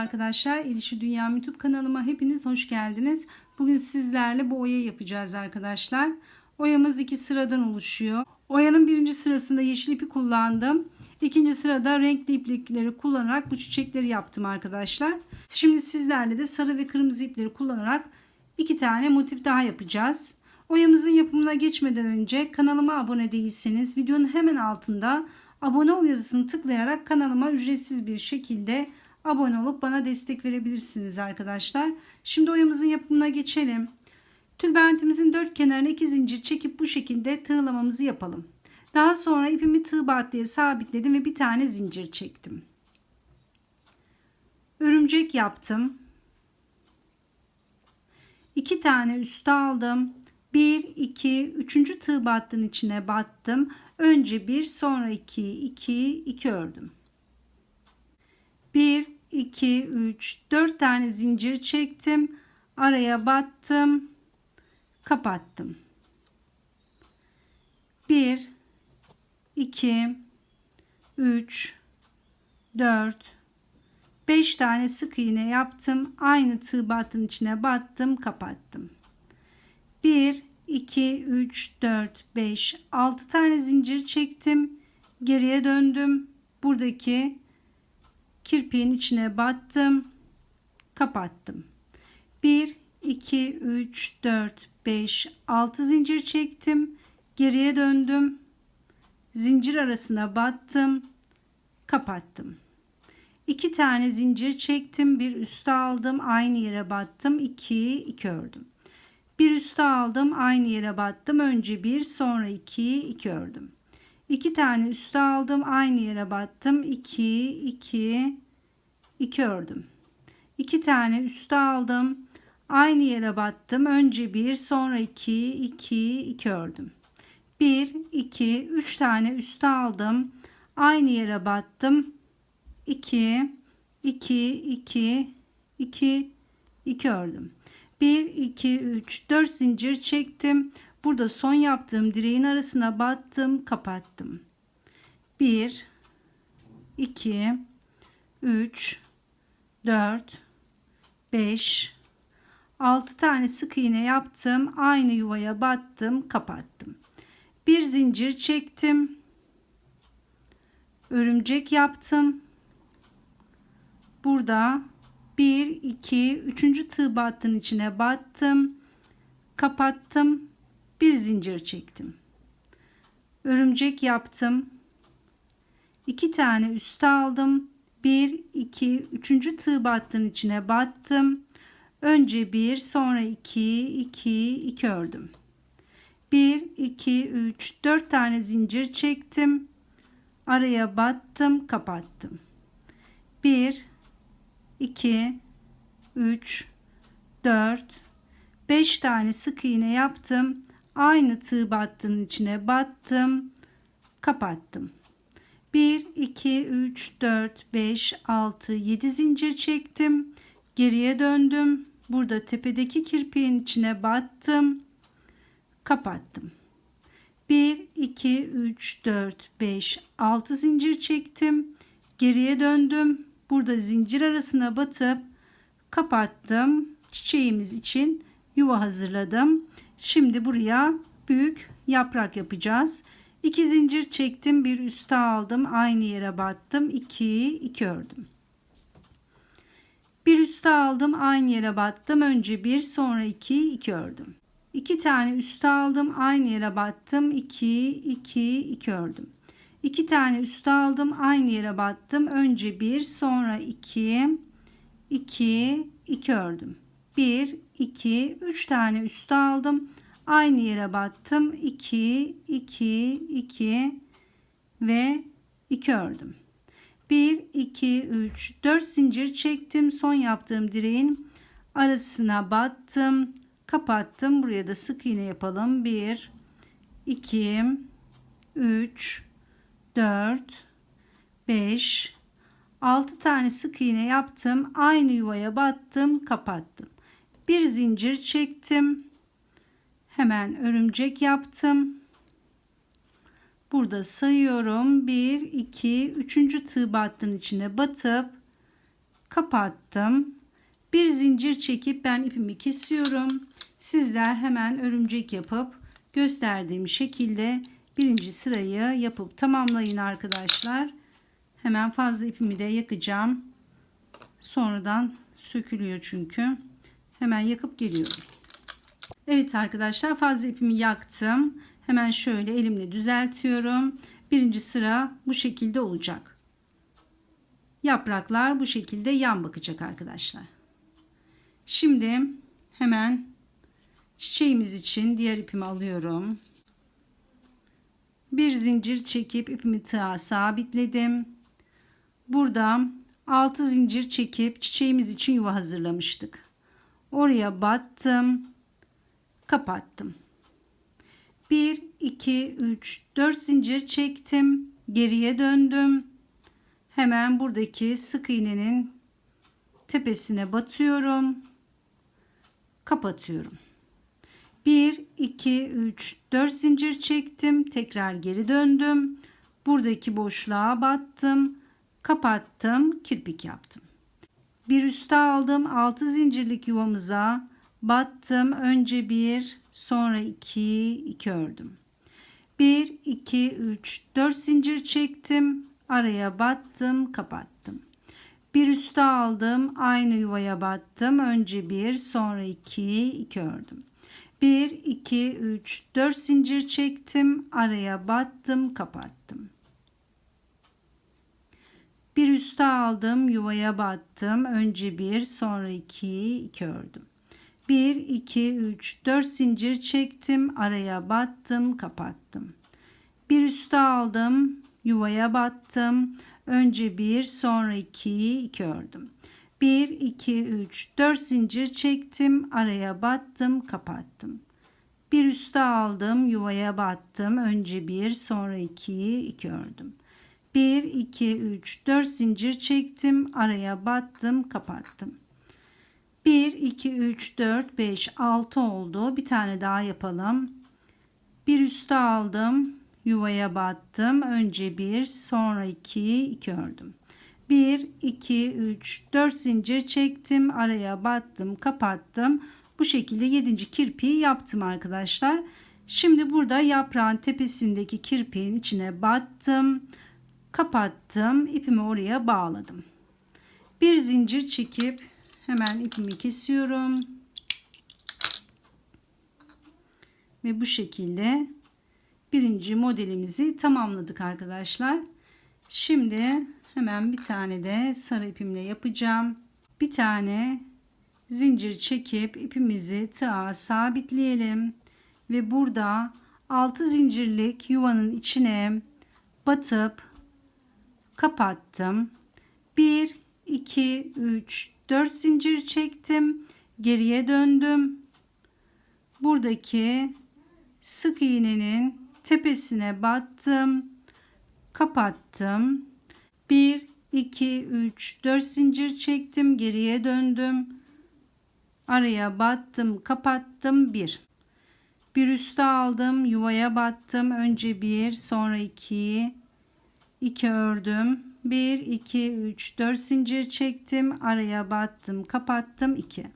arkadaşlar. Elişi Dünya YouTube kanalıma hepiniz hoş geldiniz. Bugün sizlerle bu oya yapacağız arkadaşlar. Oyamız iki sıradan oluşuyor. Oyanın birinci sırasında yeşil ipi kullandım. İkinci sırada renkli iplikleri kullanarak bu çiçekleri yaptım arkadaşlar. Şimdi sizlerle de sarı ve kırmızı ipleri kullanarak iki tane motif daha yapacağız. Oyamızın yapımına geçmeden önce kanalıma abone değilseniz videonun hemen altında abone ol yazısını tıklayarak kanalıma ücretsiz bir şekilde abone olup bana destek verebilirsiniz arkadaşlar. Şimdi oyamızın yapımına geçelim. Tülbentimizin dört kenarına iki zincir çekip bu şekilde tığlamamızı yapalım. Daha sonra ipimi tığ battıya sabitledim ve bir tane zincir çektim. Örümcek yaptım. İki tane üste aldım. 1 2 3. tığ battının içine battım. Önce 1 sonra 2 2 2 ördüm. 1 2 3 4 tane zincir çektim. Araya battım. Kapattım. 1 2 3 4 5 tane sık iğne yaptım. Aynı tığ battının içine battım, kapattım. 1 2 3 4 5 6 tane zincir çektim. Geriye döndüm. Buradaki kirpiğin içine battım. Kapattım. 1 2 3 4 5 6 zincir çektim. Geriye döndüm. Zincir arasına battım. Kapattım. 2 tane zincir çektim. Bir üste aldım. Aynı yere battım. 2 2 ördüm. Bir üste aldım. Aynı yere battım. Önce bir sonra iki iki ördüm. İki tane üste aldım. Aynı yere battım. 2 2 2 ördüm. İki tane üste aldım. Aynı yere battım. Önce bir sonra iki iki iki ördüm. 1 2 3 tane üste aldım. Aynı yere battım. 2 2 2 2 2 ördüm. 1 2 3 4 zincir çektim. Burada son yaptığım direğin arasına battım, kapattım. 1 2 3 4 5 6 tane sık iğne yaptım. Aynı yuvaya battım, kapattım. Bir zincir çektim. Örümcek yaptım. Burada 1 2 3. tığ battının içine battım. Kapattım. Bir zincir çektim. Örümcek yaptım. 2 tane üste aldım. 1 2 3. tığ battının içine battım. Önce 1 sonra 2 2 2 ördüm. 1 2 3 4 tane zincir çektim. Araya battım, kapattım. 1 2 3 4 5 tane sık iğne yaptım. Aynı tığ battının içine battım. Kapattım. 1 2 3 4 5 6 7 zincir çektim. Geriye döndüm. Burada tepedeki kirpiğin içine battım. Kapattım. 1 2 3 4 5 6 zincir çektim. Geriye döndüm. Burada zincir arasına batıp kapattım. Çiçeğimiz için yuva hazırladım. Şimdi buraya büyük yaprak yapacağız. 2 zincir çektim, bir üste aldım, aynı yere battım. 2 2 ördüm. Bir üste aldım, aynı yere battım. Önce bir, sonra 2 2 ördüm. 2 tane üste aldım, aynı yere battım. 2 2 2 ördüm. 2 tane üste aldım, aynı yere battım. Önce bir, sonra 2 2 2 ördüm. 1 2 3 tane üste aldım. Aynı yere battım. 2 2 2 ve 2 ördüm. 1 2 3 4 zincir çektim. Son yaptığım direğin arasına battım. Kapattım. Buraya da sık iğne yapalım. 1 2 3 4 5 6 tane sık iğne yaptım. Aynı yuvaya battım, kapattım. Bir zincir çektim. Hemen örümcek yaptım. Burada sayıyorum. 1 2 3. tığ battının içine batıp kapattım. Bir zincir çekip ben ipimi kesiyorum. Sizler hemen örümcek yapıp gösterdiğim şekilde birinci sırayı yapıp tamamlayın arkadaşlar. Hemen fazla ipimi de yakacağım. Sonradan sökülüyor çünkü. Hemen yakıp geliyorum. Evet arkadaşlar fazla ipimi yaktım. Hemen şöyle elimle düzeltiyorum. Birinci sıra bu şekilde olacak. Yapraklar bu şekilde yan bakacak arkadaşlar. Şimdi hemen çiçeğimiz için diğer ipimi alıyorum. Bir zincir çekip ipimi tığa sabitledim. Burada 6 zincir çekip çiçeğimiz için yuva hazırlamıştık. Oraya battım. Kapattım. 1 2 3 4 zincir çektim. Geriye döndüm. Hemen buradaki sık iğnenin tepesine batıyorum. Kapatıyorum. 1 2 3 4 zincir çektim. Tekrar geri döndüm. Buradaki boşluğa battım. Kapattım. Kirpik yaptım. Bir üste aldım. 6 zincirlik yuvamıza battım. Önce bir, sonra iki, iki ördüm. 1 2 3 4 zincir çektim. Araya battım, kapattım. Bir üste aldım, aynı yuvaya battım. Önce bir, sonra iki, iki ördüm. 1 2 3 4 zincir çektim, araya battım, kapattım. Bir üste aldım, yuvaya battım. Önce bir, sonra iki, iki ördüm. 1 2 3 4 zincir çektim, araya battım, kapattım. Bir üste aldım, yuvaya battım. Önce bir, sonra iki, iki ördüm. 1 2 3 4 zincir çektim, araya battım, kapattım. Bir üste aldım, yuvaya battım. Önce bir, sonra iki, iki ördüm. 1 2 3 4 zincir çektim, araya battım, kapattım. 1 2 3 4 5 6 oldu. Bir tane daha yapalım. Bir üste aldım, yuvaya battım. Önce bir, sonra iki, iki ördüm. 1 2 3 4 zincir çektim, araya battım, kapattım. Bu şekilde 7. kirpiği yaptım arkadaşlar. Şimdi burada yaprağın tepesindeki kirpiğin içine battım, kapattım, ipimi oraya bağladım. Bir zincir çekip hemen ipimi kesiyorum. Ve bu şekilde birinci modelimizi tamamladık arkadaşlar. Şimdi hemen bir tane de sarı ipimle yapacağım. Bir tane zincir çekip ipimizi tığa sabitleyelim ve burada 6 zincirlik yuvanın içine batıp kapattım. 1 2 3 4 zincir çektim. Geriye döndüm. Buradaki sık iğnenin tepesine battım. Kapattım. 1 2 3 4 zincir çektim. Geriye döndüm. Araya battım, kapattım. 1 bir üste aldım, yuvaya battım. Önce 1, sonra 2 2 ördüm. 1 2 3 4 zincir çektim. Araya battım, kapattım. 2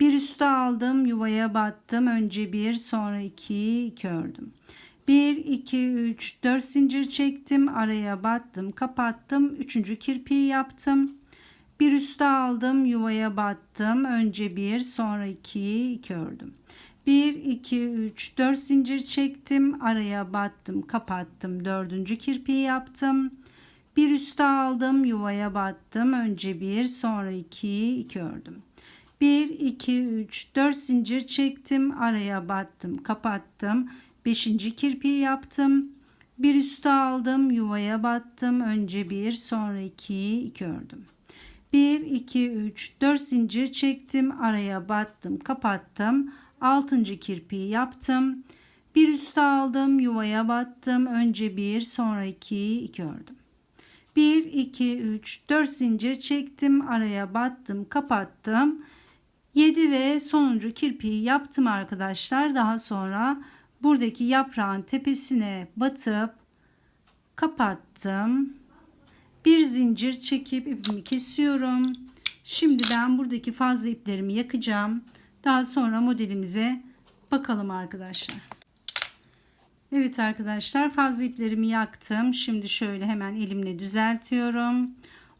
bir üste aldım, yuvaya battım. Önce 1, sonra 2 2 ördüm. 1 2 3 4 zincir çektim. Araya battım, kapattım. 3. kirpiği yaptım. Bir üste aldım, yuvaya battım. Önce 1, sonra 2 2 ördüm. 1 2 3 4 zincir çektim. Araya battım kapattım. Dördüncü kirpiği yaptım. Bir üste aldım yuvaya battım. Önce bir sonra iki iki ördüm. 1 2 3 4 zincir çektim. Araya battım kapattım. Beşinci kirpiği yaptım. Bir üste aldım yuvaya battım. Önce bir sonra iki iki ördüm. 1 2 3 4 zincir çektim. Araya battım kapattım 6. kirpiği yaptım. Bir üste aldım, yuvaya battım. Önce bir, sonra iki, iki ördüm. 1 2 3 4 zincir çektim, araya battım, kapattım. 7 ve sonuncu kirpiği yaptım arkadaşlar. Daha sonra buradaki yaprağın tepesine batıp kapattım. Bir zincir çekip ipimi kesiyorum. Şimdi ben buradaki fazla iplerimi yakacağım. Daha sonra modelimize bakalım arkadaşlar. Evet arkadaşlar fazla iplerimi yaktım. Şimdi şöyle hemen elimle düzeltiyorum.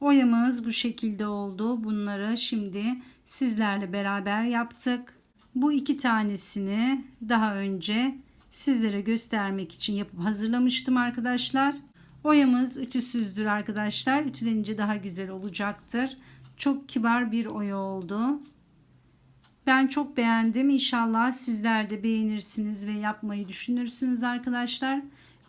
Oyamız bu şekilde oldu. Bunları şimdi sizlerle beraber yaptık. Bu iki tanesini daha önce sizlere göstermek için yapıp hazırlamıştım arkadaşlar. Oyamız ütüsüzdür arkadaşlar. Ütülenince daha güzel olacaktır. Çok kibar bir oya oldu. Ben çok beğendim. İnşallah sizler de beğenirsiniz ve yapmayı düşünürsünüz arkadaşlar.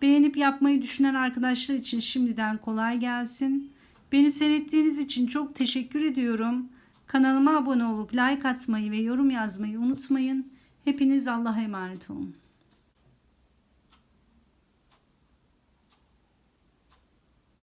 Beğenip yapmayı düşünen arkadaşlar için şimdiden kolay gelsin. Beni seyrettiğiniz için çok teşekkür ediyorum. Kanalıma abone olup like atmayı ve yorum yazmayı unutmayın. Hepiniz Allah'a emanet olun.